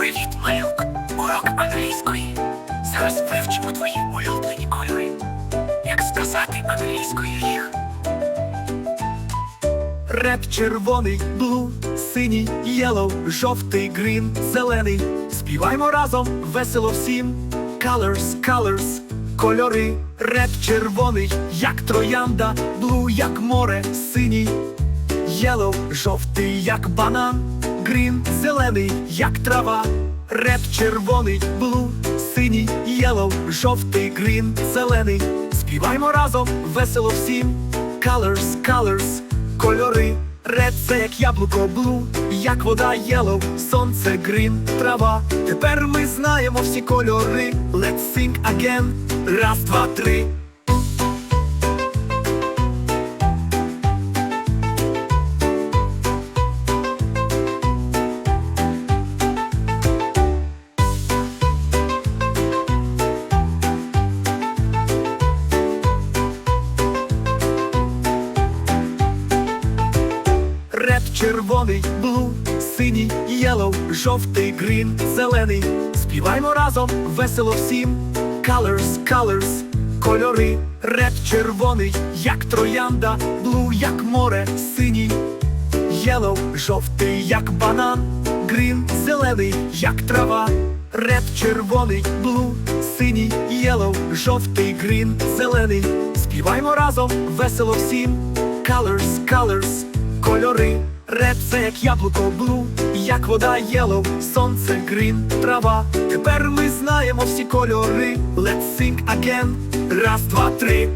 Привіт, малюк. Урок англійської. Зараз вивчимо твої улюблені кольори. Як сказати англійською їх? Ред червоний, блу, синій, єлоу, жовтий, грін, зелений. Співаймо разом, весело всім. Colors, colors, кольори. Ред червоний, як троянда, блу, як море, синій. Єлоу, жовтий, як банан. Грін, зелений, як трава. Ред червоний, блу, синій, єлоу, жовтий, грін, зелений. Співаймо разом, весело всім. Colors, colors, кольори. Ред це як яблуко блу, як вода єлоу, сонце грін, трава. Тепер ми знаємо всі кольори. Let's sing again. Раз, два, три. Ред червоний, блу, синій, єлоу, жовтий, грін, зелений. Співаймо разом, весело всім. Colors, colors, кольори. Ред червоний, як троянда, блу, як море, синій. Єлоу, жовтий, як банан. Грін, зелений, як трава. Ред червоний, блу, синій, єлоу, жовтий, грін, зелений. Співаймо разом, весело всім. Colors, colors, кольори. Ред це як яблуко блу, як вода єлоу, сонце грін, трава. Тепер ми знаємо всі кольори. Let's sing again. Раз, два, три.